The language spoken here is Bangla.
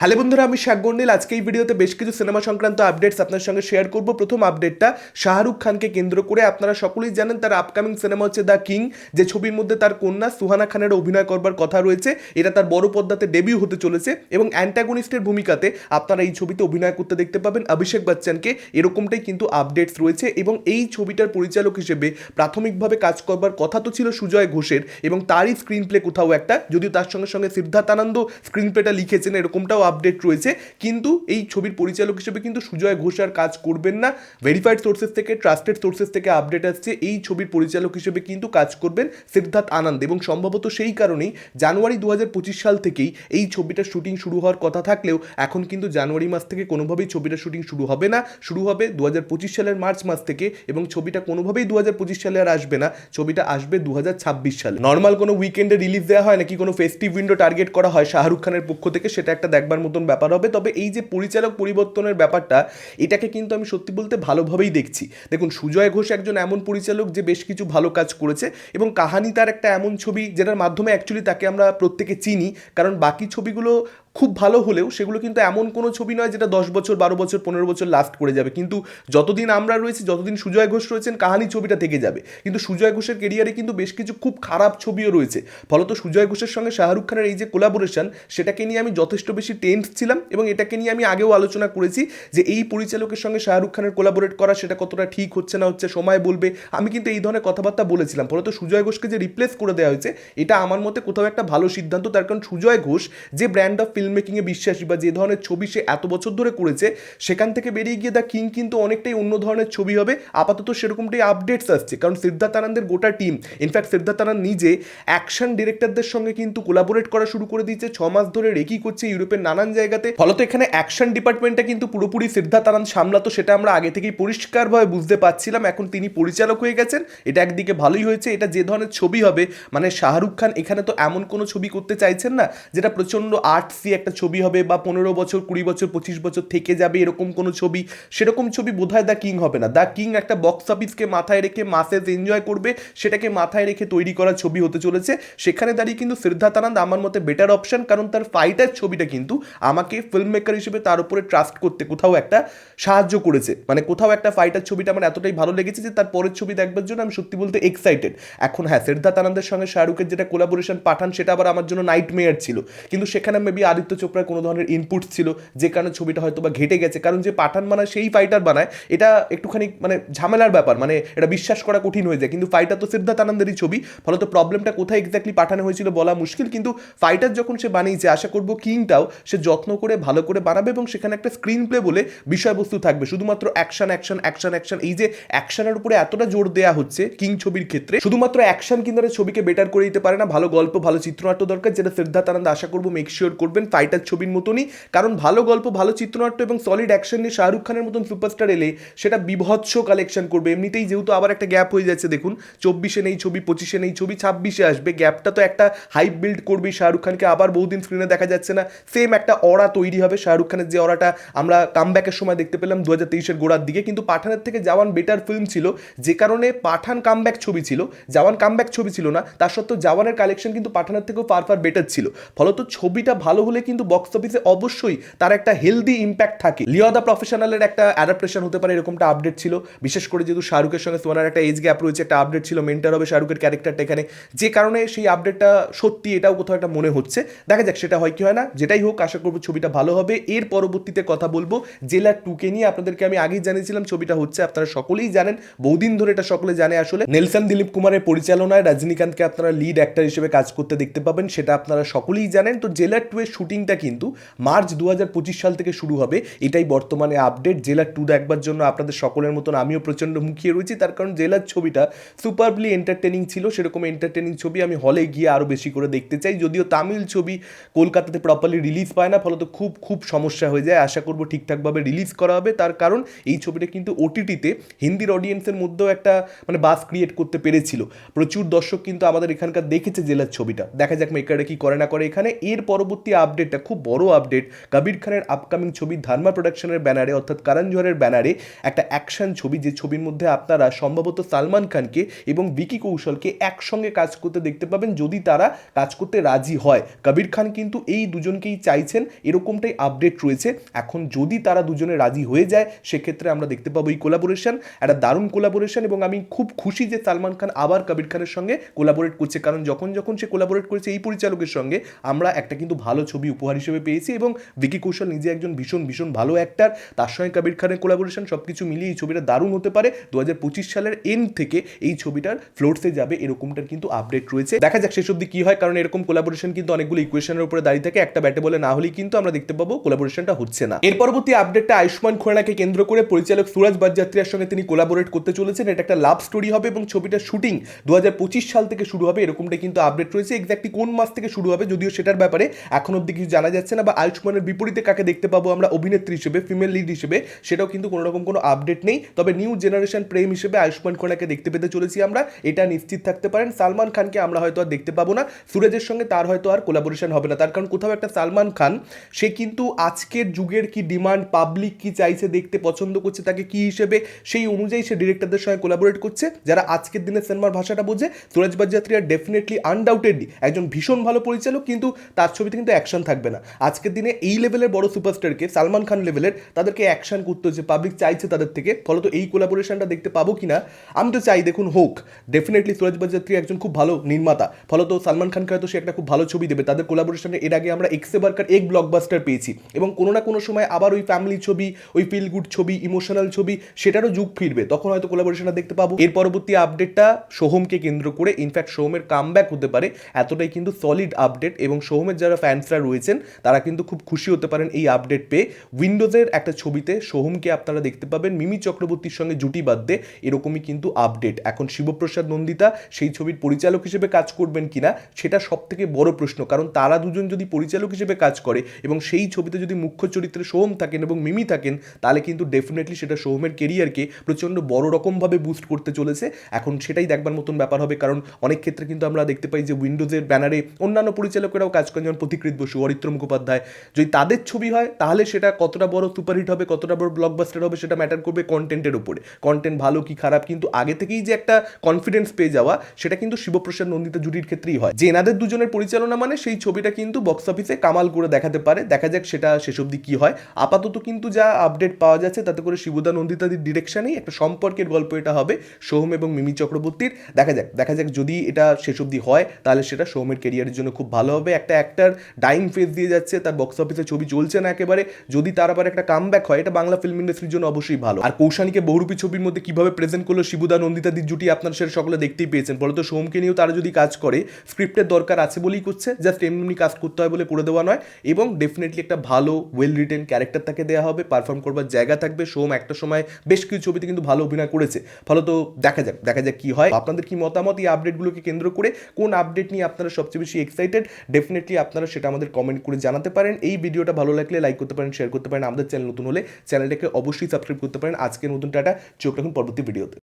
হ্যালো বন্ধুরা, আমি শাকগন্ডিল আজকে এই ভিডিওতে বেশ কিছু সিনেমা সংক্রান্ত আপডেটস আপনার সঙ্গে শেয়ার করব। প্রথম আপডেটটা, শাহরুখ খানকে কেন্দ্র করে আপনারা সকলেই জানেন তার আপকামিং সিনেমা হচ্ছে দ্য কিং যে ছবির মধ্যে তার কন্যা সুহানা খানের অভিনয় করবার কথা রয়েছে। এটা তার বড় পর্দাতে ডেবিউ হতে চলেছে এবং অ্যান্টাগনিস্টের ভূমিকাতে আপনারা এই ছবিতে অভিনয় করতে দেখতে পাবেন অভিষেক বচ্চনকে। এরকমটাই কিন্তু আপডেটস রয়েছে এবং এই ছবিটার পরিচালক হিসেবে প্রাথমিকভাবে কাজ করবার কথা তো ছিল সুজয় ঘোষের এবং তারই স্ক্রিন প্লে কোথাও একটা, যদিও তার সঙ্গে সঙ্গে সিদ্ধার্থ আনন্দ স্ক্রিন প্লেটা লিখেছেন, এরকমটাও আপডেট রয়েছে, কিন্তু এই ছবির পরিচালক হিসেবে কিন্তু সুজয় ঘোষ আর কাজ করবেন না। ভেরিফাইড সোর্সেস থেকে ট্রাস্টেড সোর্সেস থেকে আপডেট আসছে। এই ছবির পরিচালক হিসেবে কিন্তু কাজ করবেন সিদ্ধার্থ আনন্দ এবং সম্ভবত সেই কারণেই জানুয়ারি দু হাজার পঁচিশ সাল থেকেই এই ছবিটার শুটিং শুরু হওয়ার কথা থাকলেও এখন কিন্তু জানুয়ারি মাস থেকে কোনোভাবেই ছবিটার শুটিং শুরু হবে না। শুরু হবে দু হাজার পঁচিশ সালের মার্চ মাস থেকে এবং ছবিটা কোনোভাবেই দু হাজার পঁচিশ সালে আর আসবে না। ছবিটা আসবে দু হাজার ছাব্বিশ সালে। নর্মাল কোনো উইকেন্ডে রিলিজ দেওয়া হয় নাকি? কোনো ফেস্টিভ উইন্ডো টার্গেট করা হয় শাহরুখ খানের পক্ষ থেকে, সেটা একটা দেখবার মতন ব্যাপার হবে। তবে এই যে পরিচালক পরিবর্তনের ব্যাপারটা, এটাকে কিন্তু আমি সত্যি বলতে ভালোভাবেই দেখছি। দেখুন, সুজয় ঘোষ একজন এমন পরিচালক যে বেশ কিছু ভালো কাজ করেছে এবং কাহানি তার একটা এমন ছবি যেটার মাধ্যমে অ্যাকচুয়ালি তাকে আমরা প্রত্যেকে চিনি। কারণ বাকি ছবিগুলো খুব ভালো হলেও সেগুলো কিন্তু এমন কোনো ছবি নয় যেটা দশ বছর, বারো বছর, পনেরো বছর লাস্ট করে যাবে। কিন্তু যতদিন আমরা রয়েছি, যতদিন সুজয় ঘোষ রয়েছেন, কাহানি ছবিটা থেকে যাবে। কিন্তু সুজয় ঘোষের কেরিয়ারে কিন্তু বেশ কিছু খুব খারাপ ছবিও রয়েছে। ফলত সুজয় ঘোষের সঙ্গে শাহরুখ খানের এই যে কোলাবোরেশন সেটাকে নিয়ে আমি যথেষ্ট বেশি টেন্ট ছিলাম এবং এটাকে নিয়ে আমি আগেও আলোচনা করেছি যে এই পরিচালকের সঙ্গে শাহরুখ খানের কোলাবোরেট করা সেটা কতটা ঠিক হচ্ছে না হচ্ছে, সময় বলবে। আমি কিন্তু এই ধরনের কথাবার্তা বলেছিলাম। ফলত সুজয় ঘোষকে যে রিপ্লেস করে দেওয়া হয়েছে, এটা আমার মতে কোথাও একটা ভালো সিদ্ধান্ত। তার কারণ সুজয় ঘোষ যে ব্র্যান্ড অফ ফিল্ম মেকিংয়ে বিশ্বাসী বা যে ধরনের ছবি সে এত বছর ধরে করেছে, সেখান থেকে বেরিয়ে গিয়ে দ্য কিং কিন্তু অনেকটাই অন্য ধরনের ছবি হবে। আপাতত সেরকমটাই আপডেটস আসছে, কারণ সিদ্ধার্থ আনন্দের গোটা টিম ইনফ্যাক্ট সিদ্ধার্থ আনন্দ নিজে অ্যাকশন ডিরেক্টরদের সঙ্গে কিন্তু কোলাবোরেট করা শুরু করে দিয়েছে, ছ মাস ধরে রেকি করছে ইউরোপের নানান জায়গাতে। ফলত এখানে অ্যাকশন ডিপার্টমেন্টটা কিন্তু পুরোপুরি সিদ্ধার্থ আনন্দ সামলাতো, সেটা আমরা আগে থেকেই পরিষ্কারভাবে বুঝতে পারছিলাম। এখন তিনি পরিচালক হয়ে গেছেন, এটা একদিকে ভালোই হয়েছে, এটা যে ধরনের ছবি হবে মানে শাহরুখ খান এখানে তো এমন কোনো ছবি করতে চাইছেন না, যেটা প্রচণ্ড আর্টসি একটা ছবি হবে বা পনেরো বছর, কুড়ি বছর, পঁচিশ বছর থেকে যাবে এরকম কোনো ছবি, সেরকম ছবি বোধহয় দ্য কিং হবে না। দ্য কিং একটা বক্স অফিসকে মাথায় রেখে মাসেজ এনজয় করবে, সেটাকে মাথায় রেখে তৈরি করা ছবি হতে চলেছে। সেখানে দাঁড়িয়ে কিন্তু সিদ্ধার্থ আনন্দ আমার মতে বেটার অপশন কারণ তার ফাইটার ছবিটা কিন্তু আমাকে ফিল্ম মেকার হিসেবে তার উপরে ট্রাস্ট করতে কোথাও একটা সাহায্য করেছে। মানে কোথাও একটা ফাইটার ছবিটা আমার এতটাই ভালো লেগেছে যে তার পরের ছবি দেখবার জন্য আমি সত্যি বলতে এক্সাইটেড এখন হ্যাঁ সিদ্ধার্থ সঙ্গে শাহরুখের যেটা কোলাবোরেশন পাঠান, সেটা আবার আমার জন্য নাইট মেয়ার ছিল। কিন্তু সেখানে মেবি আদিত্য চোপড়ার কোনো ধরনের ইনপুট ছিল, যে কারণে ছবিটা হয়তো বা ঘেটে গেছে। কারণ যে পাঠান বানায়, সেই ফাইটার বানায়, এটা একটুখানি মানে ঝামেলার ব্যাপার মানে এটা বিশ্বাস করা কঠিন হয়ে যায়। কিন্তু ফাইটার তো সিদ্ধার্থ আনন্দেরই ছবি। ফলত প্রবলেমটা কোথায় এক্স্যাক্টলি পাঠানো হয়েছিল বলা মুশকিল। কিন্তু ফাইটার যখন সে বানিয়েছে, আশা করব কিংটাও সে যত্ন করে, ভালো করে বানাবে এবং সেখানে একটা স্ক্রিন প্লে বলে বিষয়বস্তু থাকবে। শুধুমাত্র অ্যাকশন অ্যাকশন অ্যাকশন অ্যাকশন এই যে অ্যাকশনের উপরে এতটা জোর দেওয়া হচ্ছে কিং ছবির ক্ষেত্রে, শুধুমাত্র অ্যাকশন কিন্তু ছবিকে বেটার করে দিতে পারে না। ভালো গল্প, ভালো চিত্রনাট্য দরকার, যেটা সিদ্ধার্থ আনন্দ আশা করব মেক শিওর করবেন। ফাইটার ছবির মতনই। কারণ ভালো গল্প, ভালো চিত্রনাট্য এবং সলিড অ্যাকশন নিয়ে শাহরুখ খানের মতন সুপারস্টার এলে সেটা বিভৎস কালেকশন করবে। এমনিতেই যেহেতু আবার একটা গ্যাপ হয়ে যাচ্ছে, দেখুন, চব্বিশে নেই ছবি, পঁচিশে নেই ছবি, ছাব্বিশে আসবে। গ্যাপটা তো একটা হাইপ বিল্ড করবেই। শাহরুখ খানকে আবার বহুদিন স্ক্রিনে দেখা যাচ্ছে না। সেম একটা অরা তৈরি হবে। শাহরুখ খানের যে অরাটা আমরা কামব্যাকের সময় দেখতে পেলাম দু হাজার তেইশের গোড়ার দিকে। কিন্তু পাঠানের থেকে জওয়ান বেটার ফিল্ম ছিল। যে কারণে পাঠান কামব্যাক ছবি ছিল। জওয়ান কামব্যাক ছবি ছিল না। তার সত্ত্বেও জওয়ানের কালেকশন কিন্তু পাঠানের থেকেও ফার ফার বেটার ছিল। ফলত ছবিটা ভালো হলে কিন্তু বক্স অফিসে অবশ্যই তার একটা হেলদি ইম্প্যাক্ট থাকে। লিও দ্য প্রফেশনালের একটা অ্যাডাপ্টেশন হতে পারে, এরকমটা আপডেট ছিল। বিশেষ করে যেহেতু শাহরুখের সঙ্গে সোনার একটা এজ গ্যাপ রয়েছে, একটা আপডেট ছিল মেন্টার হবে শাহরুখের ক্যারেক্টারটা এখানে। যে কারণে সেই আপডেটটা সত্যি এটাও কোথাও একটা মনে হচ্ছে। দেখা যাক, সেটা হয় কি হয় না। যেটাই হোক, আশা করব ছবিটা ভালো হবে। এর পরবর্তীতে কথা বলব। জেলার টুকে নিয়ে আপনাদেরকে আমি আগেই জানিয়েছিলাম, ছবিটা হচ্ছে আপনারা সকলেই জানেন। বহুদিন ধরে এটা সকলে জানে আসলে। নেলসন দিলীপ কুমারের পরিচালনায় রজনীকান্তকে আপনারা লিড অ্যাক্টর হিসেবে কাজ করতে দেখতে পাবেন, সেটা আপনারা সকলেই জানেন। তো জেলার টু এর শুটিংটা কিন্তু মার্চ দু হাজার পঁচিশ সাল থেকে শুরু হবে। এটাই বর্তমানে আপডেট জেলার টু দেখবার জন্য আপনাদের সকলের মতন আমিও প্রচণ্ড মুখিয়ে রয়েছি। তার কারণ জেলার ছবিটা সুপারবলি এন্টারটেনিং ছিল, সেরকম এন্টারটেনিং ছবি আমি হলে গিয়ে আরও বেশি করে দেখতে চাই। যদিও তামিল ছবি কলকাতাতে প্রপারলি রিলিজ পায় না, ফলত খুব খুব সমস্যা হয়ে যায়। আশা করব ঠিকঠাকভাবে রিলিজ করা হবে। তার কারণ এই ছবিটা কিন্তু ওটিটিতে হিন্দির অডিয়েন্সের মধ্যেও একটা মানে বাস ক্রিয়েট করতে পেরেছিল। প্রচুর দর্শক কিন্তু আমাদের এখানকার দেখেছে জেলার ছবিটা। দেখা যাক মেকাররা কি করে না করে এখানে। এর পরবর্তী আপডেট আপডেটটা খুব বড় আপডেট কবির খানের আপকামিং ছবি ধার্মা প্রোডাকশনের ব্যানারে অর্থাৎ কারণ জোহরের ব্যানারে একটা অ্যাকশন ছবি যে ছবির মধ্যে আপনারা সম্ভবত সালমান খানকে এবং বিকি কৌশলকে একসঙ্গে কাজ করতে দেখতে পাবেন যদি তারা কাজ করতে রাজি হয়। কবির খান কিন্তু এই দুজনকেই চাইছেন, এরকমটাই আপডেট রয়েছে। এখন যদি তারা দুজনে রাজি হয়ে যায়, সেক্ষেত্রে আমরা দেখতে পাবো এই কোলাবোরেশন একটা দারুণ কোলাবোরেশন এবং আমি খুব খুশি যে সালমান খান আবার কবির খানের সঙ্গে কোলাবোরেট করছে। কারণ যখন যখন সে কোলাবোরেট করেছে এই পরিচালকের সঙ্গে, আমরা একটা কিন্তু ভালো ছবি উপহার হিসেবে পেয়েছি এবং ভিকি কৌশল নিজে একজন ভীষণ ভীষণ ভালো অ্যাক্টার তার সঙ্গে কবির খানের কোলাবোরেশন সব কিছু মিলিয়ে এই ছবিটা দারুণ হতে পারে। দু হাজার পঁচিশ সালের এন্ড থেকে এই ছবিটার ফ্লোরসে যাবে এরকমটার কিন্তু আপডেট রয়েছে। দেখা যাক অব্দি কি হয়, কারণ এরকম কোলাবোরেশন কিন্তু অনেকগুলো ইকুয়েশনের উপরে দাঁড়িয়ে থাকে। একটা ব্যাটে বলে না হলেই কিন্তু আমরা দেখতে পাবো কোলাবোরেশনটা হচ্ছে না। এর পরবর্তী আপডেটটা আয়ুষ্মান খুরানাকে কেন্দ্র করে পরিচালক সুরাজ বাজযাত্রীর সঙ্গে তিনি কোলাবোরেট করতে চলেছেন। এটা একটা লাভ স্টোরি হবে এবং ছবিটার শুটিং দু হাজার পঁচিশ সাল থেকে শুরু হবে এরকমটা কিন্তু আপডেট রয়েছে। এক্স্যাক্টলি কোন মাস থেকে শুরু হবে, যদিও সেটার ব্যাপারে এখন অব্দি কিছু জানা যাচ্ছে না বা আয়ুষ্মানের বিপরীতে কাকে দেখতে পাবো আমরা অভিনেত্রী হিসেবে ফিমেল লিড হিসেবে, সেটাও কিন্তু কোনো রকম কোনো আপডেট নেই। তবে নিউ জেনারেশন প্রেম হিসেবে আয়ুষ্মান খুরানাকে দেখতে পেতে চলেছি আমরা। এটা নিশ্চিত থাকতে পারেন। সালমান খানকে আমরা হয়তো আর দেখতে পাবো না। সুরজের সঙ্গে তার হয়তো আর কোলাবোরেশন হবে না। তার কারণ কোথাও একটা সালমান খান, সে কিন্তু আজকের যুগের কি ডিমান্ড পাবলিক কি চাইছে দেখতে পছন্দ করছে তাকে কি হিসেবে, সেই অনুযায়ী সে ডিরেক্টরদের সঙ্গে কোলাবোরেট করছে। যারা আজকের দিনে সিনেমার ভাষাটা বোঝে, সুরজ আর ডেফিনেটলি আনডাউটেডলি একজন ভীষণ ভালো পরিচালক, কিন্তু তার ছবিতে কিন্তু অ্যাকশন থাকবে না। আজকের দিনে এই লেভেলের বড় সুপারস্টারকে সালমান খান লেভেলের তাদেরকে অ্যাকশন করতে হচ্ছে পাবলিক চাইছে তাদের থেকে, ফলত এই কোলাবোরেশনটা দেখতে পাবো কিনা? আমি তো চাই দেখুন হোক ডেফিনেটলি সুরজ বাজাত্রী একজন খুব ভালো নির্মাতা, ফলত সালমান খানকে হয়তো সে একটা খুব ভালো ছবি দেবে। তাদের কোলাবোরেশনে এর আগে আমরা এক্সে বার্কার এক ব্লকবাস্টার পেয়েছি এবং কোনো না কোনো সময় আবার ওই ফ্যামিলি ছবি, ওই ফিল গুড ছবি ইমোশনাল ছবি সেটারও যুগ ফিরবে। তখন হয়তো কোলাবোরেশনটা দেখতে পাবো। এর পরবর্তী আপডেটটা সোহমকে কেন্দ্র করে ইনফ্যাক্ট সোহমের কামব্যাক হতে পারে। এতটাই কিন্তু সলিড আপডেট এবং সোহমের যারা ফ্যান্সরা রয়েছেন, তারা কিন্তু খুব খুশি হতে পারেন এই আপডেট পেয়ে। উইন্ডোজের একটা ছবিতে সোহমকে আপনারা দেখতে পাবেন, মিমি চক্রবর্তীর সঙ্গে জুটি বাঁধতে এরকমই কিন্তু আপডেট এখন শিবপ্রসাদ নন্দিতা সেই ছবির পরিচালক হিসেবে কাজ করবেন কিনা, সেটা সব থেকে বড় প্রশ্ন, কারণ তারা দুজন যদি পরিচালক হিসেবে কাজ করে এবং সেই ছবিতে যদি মুখ্য চরিত্রে সোহম থাকেন এবং মিমি থাকেন, তাহলে কিন্তু ডেফিনেটলি সেটা সোহমের কেরিয়ারকে প্রচণ্ড বড় রকমভাবে বুস্ট করতে চলেছে। এখন সেটাই দেখবার মতন ব্যাপার হবে, কারণ অনেক ক্ষেত্রে কিন্তু আমরা দেখতে পাই যে উইন্ডোজের ব্যানারে অন্যান্য পরিচালকেরাও কাজ করেন, যেমন প্রতিকৃত বসু। অরিত্র মুখোপাধ্যায়। যদি তাদের ছবি হয়, তাহলে সেটা কতটা বড় সুপারহিট হবে, কতটা বড় ব্লকবাস্টার হবে, সেটা ম্যাটার করবে কন্টেন্টের উপরে। কন্টেন্ট ভালো কি খারাপ, কিন্তু আগে থেকেই যে একটা কনফিডেন্স পেয়ে যাওয়া, সেটা কিন্তু শিবপ্রসাদ নন্দিতা জুটির ক্ষেত্রেই হয়। যে এনাদের দুজনের পরিচালনা মানে সেই ছবিটা কিন্তু বক্স অফিসে কামাল করে দেখাতে পারে। দেখা যাক সেটা শেষ অবধি কী হয়। আপাতত কিন্তু যা আপডেট পাওয়া যাচ্ছে, তাতে করে শিবুদা নন্দিতাদির ডিরেকশনেই একটা সম্পর্কের গল্প এটা হবে, সোহম এবং মিমি চক্রবর্তীর। দেখা যাক দেখা যাক যদি এটা শেষ অবধি হয়, তাহলে সেটা সোহমের কেরিয়ারের জন্য খুব ভালো হবে। একটা অ্যাক্টার ডাইং ফেস দিয়ে যাচ্ছে, তার বক্স অফিসে ছবি চলছে না একেবারে। যদি তার আবার একটা কামব্যাক হয়, এটা বাংলা ফিল্ম ইন্ডাস্ট্রির জন্য অবশ্যই ভালো। আর কৌশানীকে বহুরূপী ছবির মধ্যে কীভাবে প্রেজেন্ট করল শিবুদা নন্দিতাদির জুটি, আপনার সেটা সকলে দেখতেই পেয়েছেন। ফলত সোমকে নিয়েও তারা যদি কাজ করে স্ক্রিপ্টের দরকার আছে বলেই করছে জাস্ট এমনি কাজ করতে হয় বলে করে দেওয়া নয়। এবং ডেফিনেটলি একটা ভালো ওয়েল রিটেন ক্যারেক্টার তাকে দেওয়া হবে পারফর্ম করবার জায়গা থাকবে। সোম একটা সময় বেশ কিছু ছবিতে কিন্তু ভালো অভিনয় করেছে। ফলত দেখা যাক দেখা যাক কি হয়। আপনাদের কি মতামত এই আপডেটগুলোকে কেন্দ্র করে? কোন আপডেট নিয়ে আপনারা সবচেয়ে বেশি এক্সাইটেড ডেফিনেটলি আপনারা সেটা আমাদের কমেন্ট করে জানাতে পারেন। এই ভিডিওটা ভালো লাগলে লাইক করতে পারেন শেয়ার করতে পারেন। আমাদের চ্যানেল নতুন হলে চ্যানেলটাকে অবশ্যই সাবস্ক্রাইব করতে পারেন। আজকের নতুন টাটা। চোখ রাখুন পরবর্তী ভিডিওতে